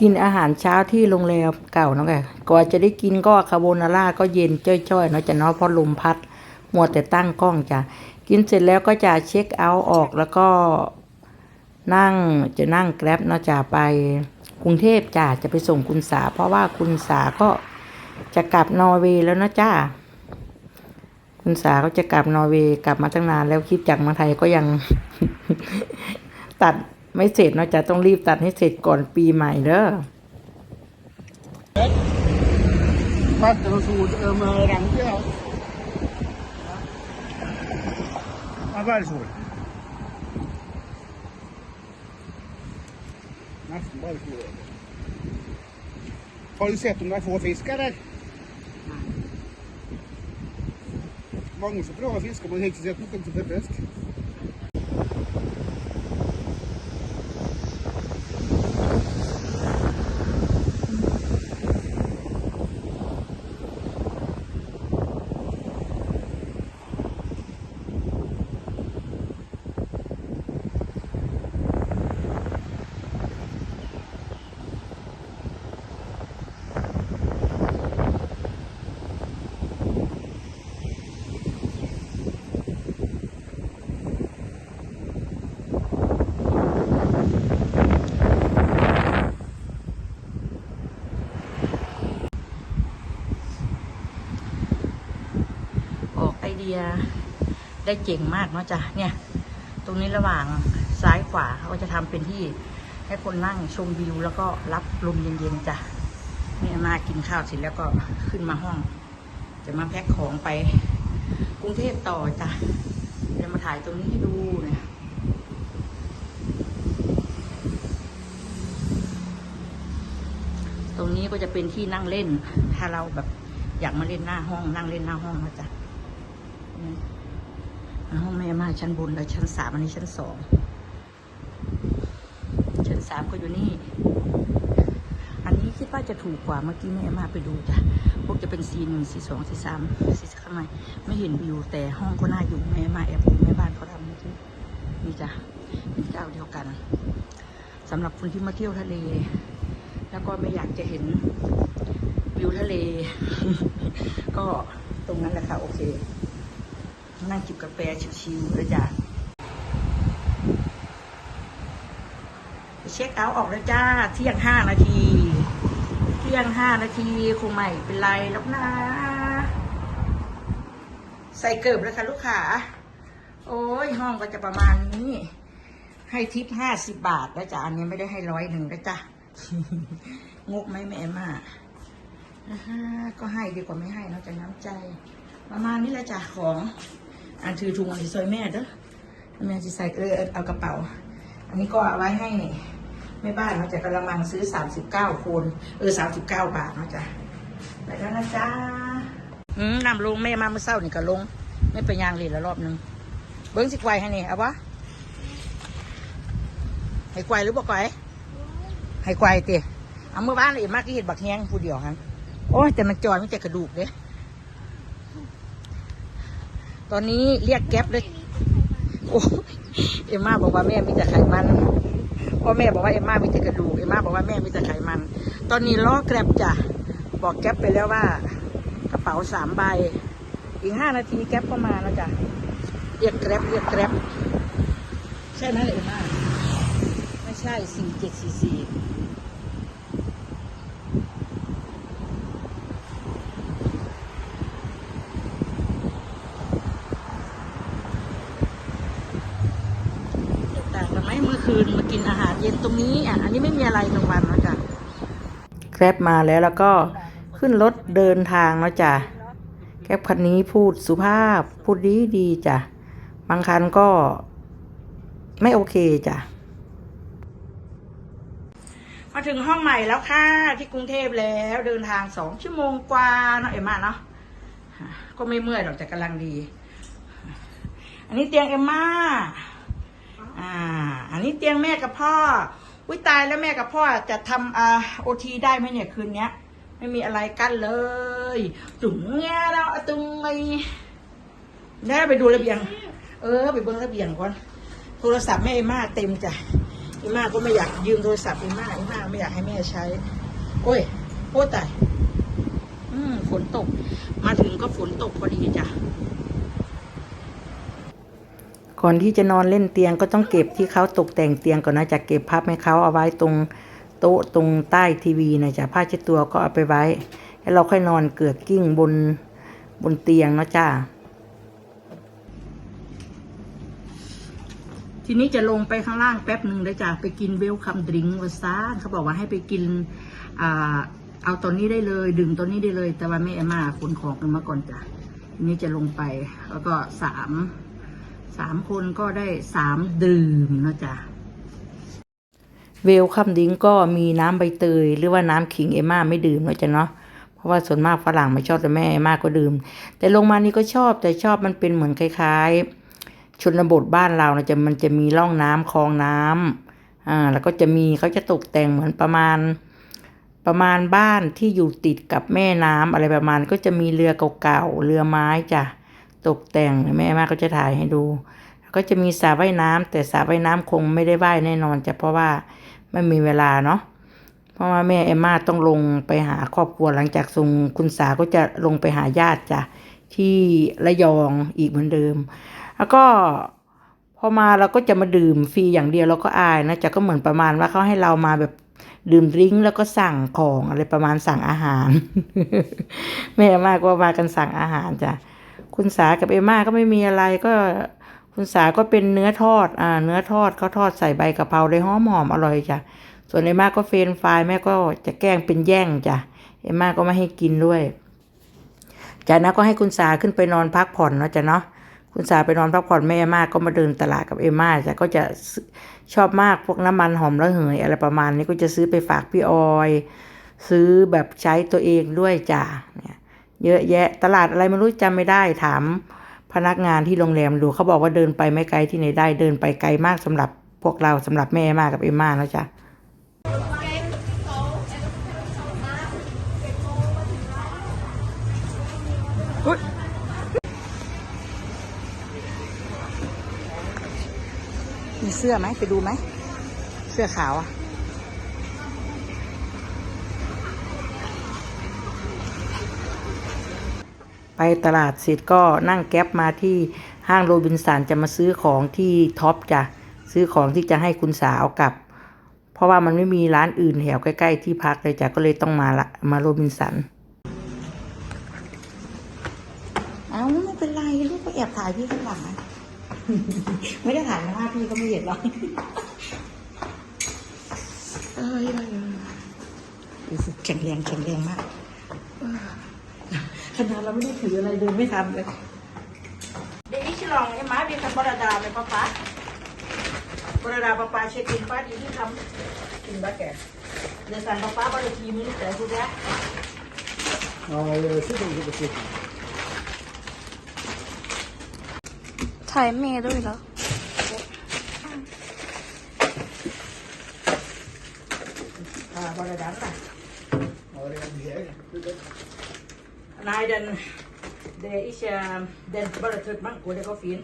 กินอาหารเช้าที่โรงแรมเก่าเนาะค่ะก่อนจะได้กินก็คาโบนาร่าก็เย็นจ้อยๆเนาะจะเนาะเพราะลมพัดมัวแต่ตั้งกล้องจ้ะกินเสร็จแล้วก็จะเช็คเอาท์ออกแล้วก็นั่งจะนั่งแกร็บเนาะจะไปกรุงเทพจ้ะจะไปส่งคุณสา เพราะว่าคุณสาก็จะกลับนอร์เวย์แล้วนะจ้าคุณสาก็จะกลับนอร์เวย์กลับมาตั้งนานแล้วคลิปจากเมืองไทยก็ยังตัด ไม่เสร็จเนาะจะต้องรีบตัดให้เสร็จก่อนปีใหม่เด้อ Partono su um, Rankja. Ja, var det så? Nästan bara så. Har du sett om det är få fiskar där? Många som bra fiskar, men hittills har jag inte sett fisk. อ ไดียได้เจ๋งมากเนาะจ้ะเนี่ย ตรงนี้ระหว่างซ้ายขวาเขาจะทำเป็นที่ให้คนนั่งชมวิวแล้วก็รับลมเย็นๆจ้ะเนี่อามากินข้าวเสร็จแล้วก็ขึ้นมาห้อง จะมาแพ็คของไปกรุงเทพต่อจ้ะจะมาถ่ายตรงนี้ให้ดูเนี่ยตรงนี้ก็จะเป็นที่นั่งเล่น ถ้าเราแบบอยากมาเล่นหน้าห้อง นั่งเล่นหน้าห้องนะจ๊ะ ห้องแม่มาชั้นบนแล้วชั้นสามอันนี้ชั้นสอง ชั้นสามก็อยู่นี่ อันนี้คิดว่าจะถูกกว่าเมื่อกี้แม่มาไปดูจ้ะ พวกจะเป็นซีหนึ่งซีสองซีสามซีข้างในไม่เห็นวิวแต่ห้องก็น่าอยู่แม่มาแอบดูแม่บ้านเขาทำนี่ที่นี่จ้ะเป็นเจ้าเดียวกันสำหรับคนที่มาเที่ยวทะเล แล้วก็ไม่อยากจะเห็นวิวทะเล ก็ตรงนั้นแหละค่ะ โอเค นั่งจิบกาแฟชิวๆเลยจ้ะเช็คเอาท์ออกแล้วจ้า เที่ยงห้านาที เที่ยงห้านาทีคงไม่เป็นไรแล้วนะ ใส่เกิบเลยค่ะลูกค้าโอ้ยห้องก็จะประมาณนี้ ให้ทิปห้าสิบบาทแล้วจ้ะ อันนี้ไม่ได้ให้ร้อยหนึ่งแล้วจ้ะงกไหมแม่มาอ่าก็ให้ดีกว่าไม่ให้นอกจากน้ำใจ ประมาณนี้แหละจ้ะของ อันถือถุงอันที่ซอยแม่เด้อแม่จะใส่เออเอากระเป๋า อันนี้ก็เอาไว้ให้แม่บ้านเนาจะกระมังซื้อสามสิบเก้าคนเออสามสิบเก้าบาทเนาะจ้ะไปแล้วนะจ้าอืมนำลงแม่มาเมื่อเช้านี่ก็ลง ไม่ไปยางเลยละรอบหนึงเบิ้งสิไกวให้นี่เอาวะให้ไกวหรือบ่ไกวให้ไกวเตี๋ยเอาเมื่อบ้านเลยมากที่เห็นบักแห้งผู้เดียวฮันโอ้แต่มันจอยไม่แต่กระดูกเด้ ตอนนี้เรียกแก๊ปเลยโอ้เอ็มม่าบอกว่าแม่มีแต่ไขมันพ่อแม่บอกว่าเอ็มม่ามีแต่กระดูกเอ็มม่าบอกว่าแม่มีแต่ไขมัน ตอนนี้ล้อแกร็บจ้ะบอกแก๊ปไปแล้วว่า กระเป๋าสามใบ อีกห้านาทีแก๊ปก็มาแล้วจ้ะเรียกแกร็บเรียกแกร็บใช่ไหมเอ็มม่าไม่ใช่สี่เจ็ดสี่สี่ ต่างกันไหมเมื่อ คืนมากินอาหารเย็นตรงนี้อะอันนี้ไม่มีอะไรกลางวันนะจ๊ะแกร็บมาแล้วแล้วก็ขึ้นรถเดินทางแล้วจ้ะแกร็บคันนี้พูดสุภาพพูดดีดีจ้ะบางคันก็ไม่โอเคจ้ะมาถึงห้องใหม่แล้วค่ะ ที่กรุงเทพแล้วเดินทางสองชั่วโมงกว่าเนาะเอ็มมาเนาะก็ไม่เมื่อยหรอกแต่กำลังดี อันนี้เตียงเอ็มม่า อ่า อันนี้เตียงแม่กับพ่ออุ้ยตายแล้วแม่กับพ่อจะทำอ่าโอทีได้ไหมเนี่ยคืนเนี้ย ไม่มีอะไรกั้นเลยจุ๋งเงี้ยเราอะตุงไงได้ไปดูระเบียง เออ ไปเบิ้งระเบียงก่อนโทรศัพท์แม่อ็มาเต็มจ้ะอีมาก็ไม่อยากยืมโทรศัพท์อีมาอีมาไม่อยากให้แม่ใช้ โอ้ยโอ้ตายอืมฝนตก มาถึงก็ฝนตกพอดีจ้ะ ก่อนที่จะนอนเล่นเตียงก็ต้องเก็บที่เขาตกแต่งเตียงก่อนนะจะเก็บพับให้เขาเอาไว้ตรงโต๊ะตรงใต้ทีวีนะจ๊ะผ้าเช็ดตัวก็เอาไปไว้แล้วเราค่อยนอนเกือกกิ้งบนบนเตียงนะจ้าทีนี้จะลงไปข้างล่างแป๊บหนึ่งเลยจ้ะไปกินเวลคัมดริงก์วาซานเขาบอกว่าให้ไปกินอ่าเอาตอนนี้ได้เลย ดื่มตอนนี้ได้เลย แต่ว่าแม่เอมมาขนของกันมาก่อนจ้ะทีนี้จะลงไปแล้วก็สาม สามคนก็ได้สามดื่มนะจ๊ะเวลคัมดิ้งก็มีน้ำใบเตย หรือว่าน้ำขิงเอมม่าไม่ดื่มนะจ๊ะเนาะเพราะว่าส่วนมากฝรั่งไม่ชอบแต่แม่เอม่าก็ดื่ม แต่ลงมานี่ก็ชอบแต่ชอบมันเป็นเหมือนคล้าย ๆ ชนบทบ้านเรานะจะมันจะมีร่องน้ำคลองน้ำอ่าแล้วก็จะมีเขาจะตกแต่งเหมือนประมาณประมาณบ้านที่อยู่ติดกับแม่น้ำอะไรประมาณก็จะมีเรือเก่าๆ เรือไม้จ้ะ ตกแต่งแม่เอม่าก็จะถ่ายให้ดู ก็จะมีสระว่ายน้ำแต่สระว่ายน้ำคงไม่ได้ว่ายแน่นอนจะเพราะว่าไม่มีเวลาเนาะเพราะว่าแม่เอมม่าต้องลงไปหาครอบครัวหลังจากส่งคุณสาก็จะลงไปหาญาติจ้ะที่ระยองอีกเหมือนเดิม แล้วก็พอมาเราก็จะมาดื่มฟรีอย่างเดียวเราก็อายนะจ๊ะก็เหมือนประมาณว่าเขาให้เรามาแบบดื่มดริ้งแล้วก็สั่งของอะไรประมาณสั่งอาหาร แม่เอมม่าก็มากันสั่งอาหารจ้ะ คุณสากับเอมม่าก็ไม่มีอะไรก็คุณสาก็เป็นเนื้อทอดอ่าเนื้อทอดเขาทอดใส่ใบกะเพราได้หอมหอมอร่อยจ้ะส่วนเอมม่าก็เฟรนฟรายแม่ก็จะแกล้งเป็นแย่งจ้ะเอมม่าก็ไม่ให้กินด้วยจากนั้นก็ให้คุณสาขึ้นไปนอนพักผ่อนเนาะจ้ะเนาะคุณสาไปนอนพักผ่อนแม่เอมม่าก็มาเดินตลาดกับเอมม่าจ้ะก็จะชอบมากพวกน้ำมันหอมระเหยอะไรประมาณนี้ก็จะซื้อไปฝากพี่ออย ซื้อแบบใช้ตัวเองด้วยจ้ะเนี่ย เยอะแยะตลาดอะไรไม่รู้จำไม่ได้ถามพนักงานที่โรงแรมดูเขาบอกว่าเดินไปไม่ไกลที่ไหนได้เดินไปไกลมากสำหรับพวกเราสำหรับแม่มากกับเอมมานะจ๊ะมีเสื้อไหมไปดูไหม เสื้อขาวอะ ไปตลาดเสร็จก็นั่งแก๊ปมาที่ห้างโรบินสันจะมาซื้อของที่ท็อปจ้ะซื้อของที่จะให้คุณสาวกับ เพราะว่ามันไม่มีร้านอื่นแถวใกล้ ๆ ที่พักเลยจ้ะก็เลยต้องมาละมาโรบินสันเอาไม่เป็นไรลูกก็แอบถ่ายพี่ข้างหลังไม่ได้ถ่ายหน้าพี่ก็ไม่เห็นหรอกเอ้ยเอ้ยเอ้ยโอ้โหแข็งแรงแข็งแรงมาก ขนาดเราไม่ได้ถืออะไรเดินไม่ทันเลยเดี๋ยวนี้ฉลองไอ้ม้าเบียร์คันบรดาเลยป้าป๊าบรดาป้าป๊าเช็คอินป้าดีที่ทำกินบ้าแกเดี๋ยวสั่นป้าป๊าบริทีมือแต่คุณแม่ Ja, jag sitter inte på sidan. ถ่ายเมย์ด้วยเหรออ่าบรดาค่ะ Ja, det är en hel. นายเดินเดอิชเดินบริ ทึกมั่งกูเดก็ฟิน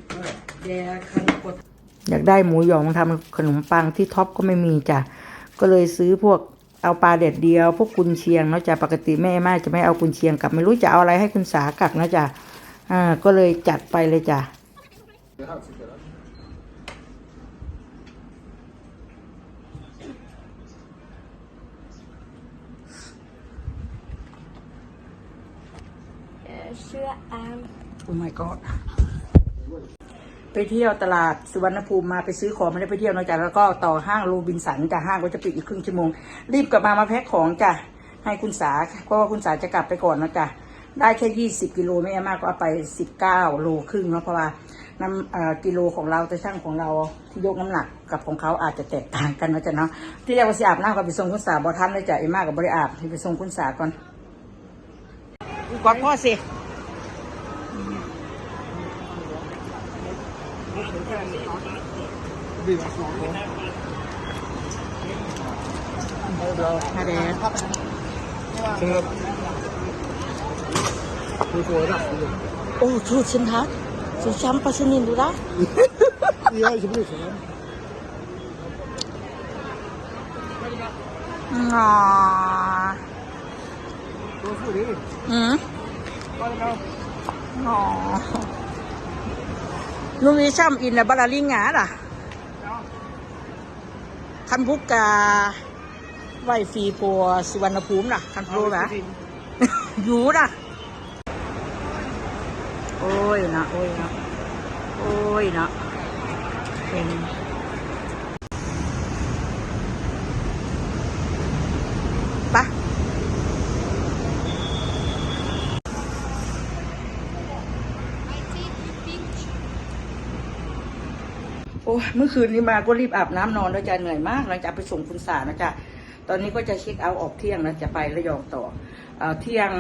เดคันกดอยากได้หมูหยองทำขนมปังที่ท็อปก็ไม่มีจ้ะ ก็เลยซื้อพวกเอาปลาเด็ดเดียว พวกกุนเชียงเนาะจ้ะปกติแม่แม่จะไม่เอากุนเชียงกลับไม่รู้จะเอาอะไรให้คุณสากักนะจ้ะอ่าก็เลยจัดไปเลยจ้ะ เอ่อเชื่ออามโอ้ my god ไปเที่ยวตลาดสุวรรณภูมิมาไปซื้อของไม่ได้ไปเที่ยวนะจ๊ะแล้วก็ต่อห้างโรบินสันจ้ะห้างก็จะปิดอีกครึ่งชั่วโมง รีบกลับมามาแพ็คของจ้ะให้คุณสาเพราะว่าคุณสาจะกลับไปก่อนนะจ๊ะได้แค่ยี่สิบกิโลไม่มากก็เอาไปสิบเก้าโลครึ่งเนาะเพราะว่าน้ำเอ่อกิโลของเราแต่ช่างของเราที่ยกน้ำหนักกับของเขาอาจจะแตกต่างกันนะจ๊ะเนาะที่แรกว่าสิอาบน้ำก็ไปส่งคุณสาบอทันเลยจ้ะเอ็มมากกับบริอาบให้ไปส่งคุณสาก่อนกอดพ่อสิ Det blir väl snart då. Ja, det är bra. ฮาเดส Så nu- Du får raffel. โอ้ทูชินทักสุชัมปัสนินดู คันพุกกาไหวฟรีปัวสุวรรณภูมิล่ะคันพลูนะอยู่นะโอ้ยนะโอ้ยนะโอ้ยนะเป็น โอ้เมื่อคืนนี้มาก็รีบอาบน้ำนอนแล้วจะเหนื่อยมากหลังจากไปส่งคุณสานะจ๊ะตอนนี้ก็จะเช็คเอาท์ออกเที่ยงแล้วจะไประยองต่อเอเที่ยง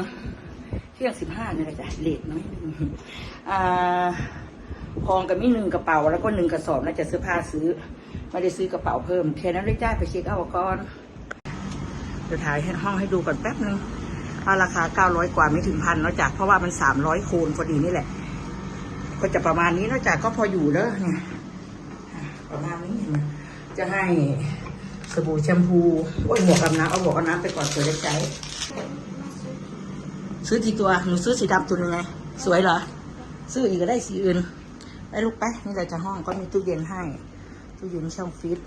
เที่ยงสิบห้านี่แหละจ้ะเลทน้อยหนึงอ่าพองกับมีหนึ่งกระเป๋าแล้วก็หนึ่งกระสอบน่าจะเสื้อผ้าซื้อไม่ได้ซื้อกระเป๋าเพิ่มแค่นั้นเลยจ้าไปเช็คเอาท์ก่อนเดี๋ยวถ่ายให้ห้องให้ดูก่อนแป๊บนึงเอาราคาเก้าร้อยกว่าไม่ถึงพันเนาะจ้ะเพราะว่ามันสามร้อยคูณพอดีนี่แหละ ก็จะประมาณนี้เนาะจ้ะก็พออยู่เด้อเนี่ย ประมาณนี้เห็นไหมจะให้สบู่แชมพูโอ้ยหมวกกันน้ำเอาหมวกกันน้ำไปก่อนเผื่อได้ใช้ซื้อกี่ตัวหนูซื้อสีดำตัวหนึงไงสวยเหรอ ซื้ออีกก็ได้สีอื่นไปลูกไปนี่เราจะห้องก็มีตู้เย็นให้ตู้เย็นช่องฟิต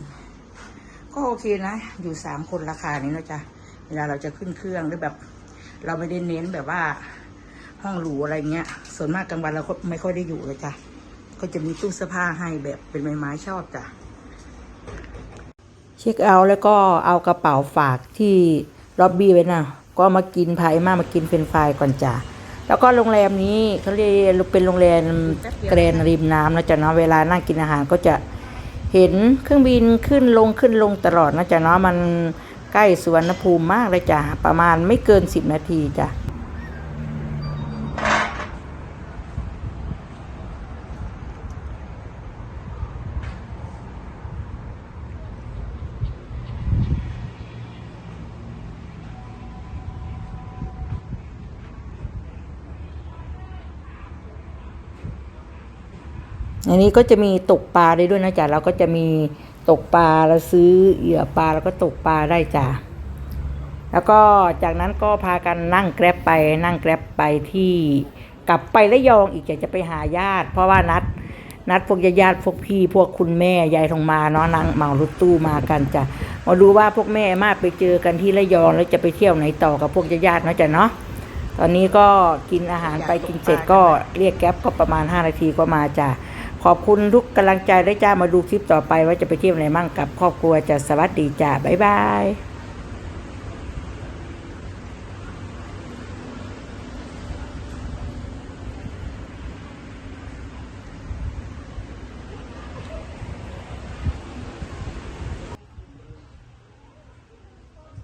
ก็โอเคนะ อยู่สามคนราคานี้นะจ๊ะเวลาเราจะขึ้นเครื่องหรือแบบ เราไม่ได้เน้นแบบว่าห้องหรูอะไรเงี้ย ส่วนมากกลางวันเราก็ไม่ค่อยได้อยู่เลยจ้ะ ก็จะมีตู้เสื้อผ้าให้แบบเป็นไม้ไม้ชอบจ้ะ เช็คเอาท์แล้วก็เอากระเป๋าฝากที่ล็อบบี้ไว้นะก็มากินไผ่มามากินเฟรนช์ฟรายก่อนจ้ะแล้วก็โรงแรมนี้เขาเรียกเป็นโรงแรมแกรนริมน้ำนะจ๊ะเนาะเวลานั่งกินอาหารก็จะเห็นเครื่องบินขึ้นลงขึ้นลงตลอดนะจ๊ะเนาะมันใกล้สุวรรณภูมิมากเลยจ้ะประมาณไม่เกินสิบนาทีจ้ะ อันนี้ก็จะมีตกปลาได้ด้วยนะจ๊ะเราก็จะมีตกปลาเราซื้อเหยื่อปลาแล้วก็ตกปลาได้จ้ะแล้วก็จากนั้นก็พากันนั่งแกร็บไปนั่งแกร็บไปที่กลับไประยองอีกจะจะไปหาญาติ เพราะว่านัด นัดพวกญาติพวกพี่ พวกคุณแม่ยายทองมาเนาะนั่งเมารถตู้มากันจ้ะมาดูว่าพวกแม่มาไปเจอกันที่ระยองแล้วจะไปเที่ยวไหนต่อกับพวกญาติเนาะจ้ะเนาะตอนนี้ก็กินอาหารไปกินเสร็จก็เรียกแก๊ปก็ประมาณ 5 นาทีก็มาจ้ะ ขอบคุณทุกกำลังใจได้จ้ามาดูคลิปต่อไปว่าจะไปเที่ยวไหนมั่งกับครอบครัวจะสวัสดีจ้าบ๊ายบาย